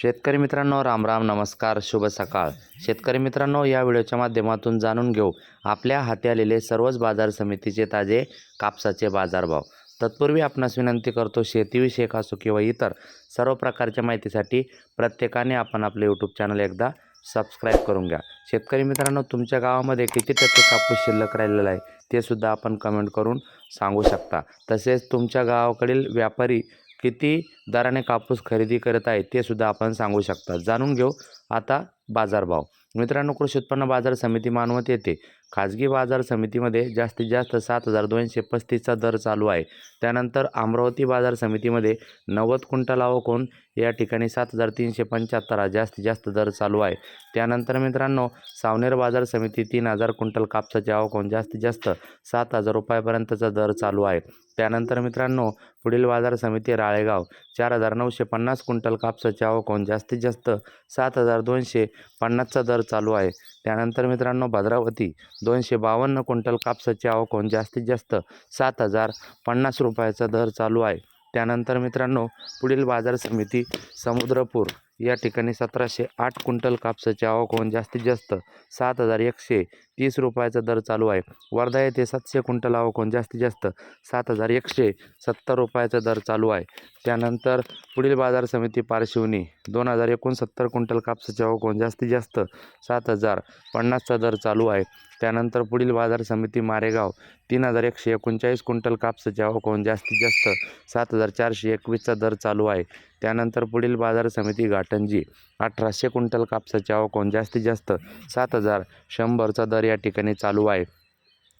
शेतकरी मित्रांनो राम राम नमस्कार शुभ सकाळ. शेतकरी मित्रांनो या व्हिडिओच्या माध्यमातून जाणून घेऊ. आपल्या हाती आलेले सर्वच बाजार समितीचे ताजे कापसाचे बाजारभाव. तत्पूर्वी आपणास विनंती करतो शेतीविषयक असो किंवा इतर सर्व प्रकारच्या माहितीसाठी प्रत्येकाने आपण आपले यूट्यूब चॅनल एकदा सबस्क्राईब करून घ्या. शेतकरी मित्रांनो तुमच्या गावामध्ये किती टक्के कापूस शिल्लक राहिलेला आहे ते सुद्धा आपण कमेंट करून सांगू शकता. तसेच तुमच्या गावाकडील व्यापारी किती दराने कापूस खरेदी करत आहे ते सुद्धा आपण सांगू शकता. जाणून घेऊ. आता बाजारभाव. मित्रांनो कृषी उत्पन्न बाजार समिती मानवत येते. खाजगी बाजार समितीमध्ये जास्तीत जास्त सात हजार दोनशे पस्तीसचा दर चालू आहे. त्यानंतर अमरावती बाजार समितीमध्ये नव्वद क्विंटल आवकून या ठिकाणी सात हजार तीनशे पंच्याहत्तर हा जास्तीत जास्त दर चालू आहे. त्यानंतर मित्रांनो सावनेर बाजार समिती तीन हजार क्विंटल कापसाचे आवकून जास्तीत जास्त सात हजार रुपयापर्यंतचा दर चालू आहे. त्यानंतर मित्रांनो पुढील बाजार समिती राळेगाव चार हजार नऊशे पन्नास क्विंटल कापसाचे आवकून जास्तीत जास्त सात हजार दोनशे पन्नासचा दर चालू आहे. त्यानंतर मित्रांनो भद्रावती दोनशे बावन्न क्विंटल कापसाची आवक होऊन जास्तीत जास्त सात हजार पन्नास रुपयाचा दर चालू आहे. त्यानंतर मित्रांनो पुढील बाजार समिती समुद्रपूर या ठिकाणी सतराशे आठ क्विंटल कापसाची आवक होऊन जास्तीत जास्त सात हजार एकशे तीस रुपयाचा दर चालू आहे. वर्धा येथे सातशे क्विंटल आवकून जास्तीत जास्त सात हजार एकशे सत्तर रुपयाचा दर चालू आहे. त्यानंतर पुढील बाजार समिती पारशिवनी दोन हजार एकोणसत्तर क्विंटल कापसाचे आवकून जास्तीत जास्त सात हजार पन्नासचा दर चालू आहे. त्यानंतर पुढील बाजार समिती मारेगाव तीन हजार एकशे एकोणचाळीस क्विंटल कापसाचे आवकून जास्तीत जास्त सात हजार चारशे एकवीसचा दर चालू आहे. त्यानंतर पुढील बाजार समिती घाटंजी अठराशे क्विंटल कापसाचे आवकून जास्तीत जास्त सात हजार शंभरचा दर या ठिकाणी चालू आहे.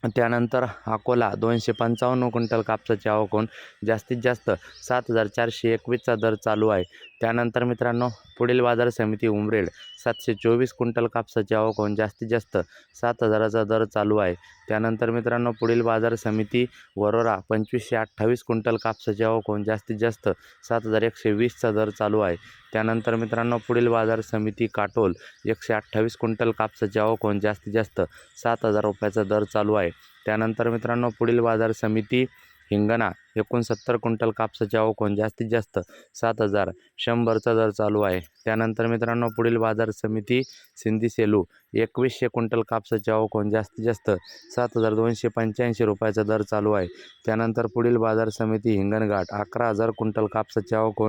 त्यानंतर अकोला दोनशे पंचावन्न क्विंटल कापसाची आवक होऊन जास्तीत जास्त सात हजार चारशे एकवीसचा दर चालू आहे. त्यानंतर मित्रांनो पुढील बाजार समिती उमरेड सातशे चोवीस क्विंटल कापसाची आवक होऊन जास्तीत जास्त सात हजाराचा दर चालू आहे. त्यानंतर मित्रांनो पुढील बाजार समिती वरोरा पंचवीसशे अठ्ठावीस क्विंटल कापसाची आवक होऊन जास्तीत जास्त सात हजार एकशे वीसचा दर चालू आहे. त्यानंतर मित्रांनो पुढील बाजार समिती काटोल एकशे अठ्ठावीस क्विंटल कापसाची आवक होऊन जास्तीत जास्त सात हजार रुपयाचा दर चालू आहे. त्यानंतर मित्रांनो पुढील बाजार समिती हिंगणा. एकोणसत्तर क्विंटल कापसाची आवक जास्तीत जास्त सात हजार शंभरचा दर चालू आहे. त्यानंतर मित्रांनो पुढील बाजार समिती सिंधी सेलू एकवीसशे क्विंटल कापसाची आवक जास्तीत जास्त सात हजार दोनशे पंच्याऐंशी रुपयाचा दर चालू आहे. त्यानंतर पुढील बाजार समिती हिंगणघाट अकरा हजार क्विंटल कापसाची आवक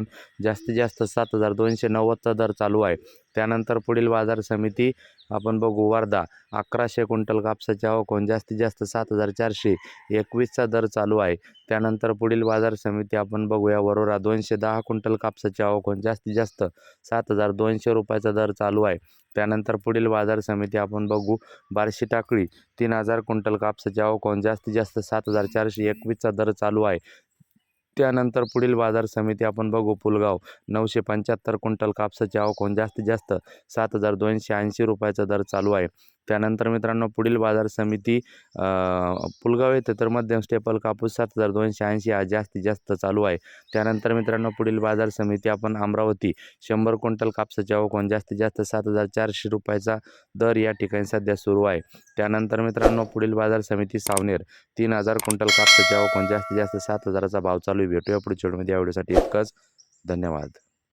जास्तीत जास्त सात हजार दोनशे नव्वदचा दर चालू आहे. त्यानंतर पुढील बाजार समिती आपण बघू वर्धा अकराशे क्विंटल कापसाची आवक जास्तीत जास्त सात हजार चारशे एकवीसचा दर चालू आहे. त्यानंतर पुढील बाजार समिती आपण बघूया. वरोरा दोनशे दहा क्विंटल कापसाची आवक होऊन जास्तीत जास्त सात हजार दोनशे रुपयाचा दर चालू आहे. त्यानंतर पुढील बाजार समिती आपण बघू. बारशी टाकळी तीन हजार क्विंटल कापसाची आवक होऊन जास्तीत जास्त सात हजार चारशे एकवीसचा दर चालू आहे. त्यानंतर पुढील बाजार समिती आपण बघू. पुलगाव नऊशे पंच्याहत्तर क्विंटल कापसाची आवक होऊन जास्तीत जास्त सात हजार दोनशे ऐंशी रुपयाचा दर चालू आहे. त्यानंतर मित्रांनो पुढील बाजार समिती पुलगाव येथे तर मध्यम स्टेपल कापूस सात हजार दोनशे ऐंशी हा जास्तीत जास्त चालू आहे. त्यानंतर मित्रांनो पुढील बाजार समिती आपण अमरावती शंभर क्विंटल कापसाच्या आवक जास्तीत जास्त सात हजार चारशे रुपयाचा दर या ठिकाणी सध्या सुरू आहे. त्यानंतर मित्रांनो पुढील बाजार समिती सावनेर तीन हजार क्विंटल कापसाच्या आवक जास्तीत जास्त सात हजाराचा भाव चालू आहे. भेटूया पुढच्या व्हिडिओमध्ये. या व्हिडिओसाठी इतकंच. धन्यवाद.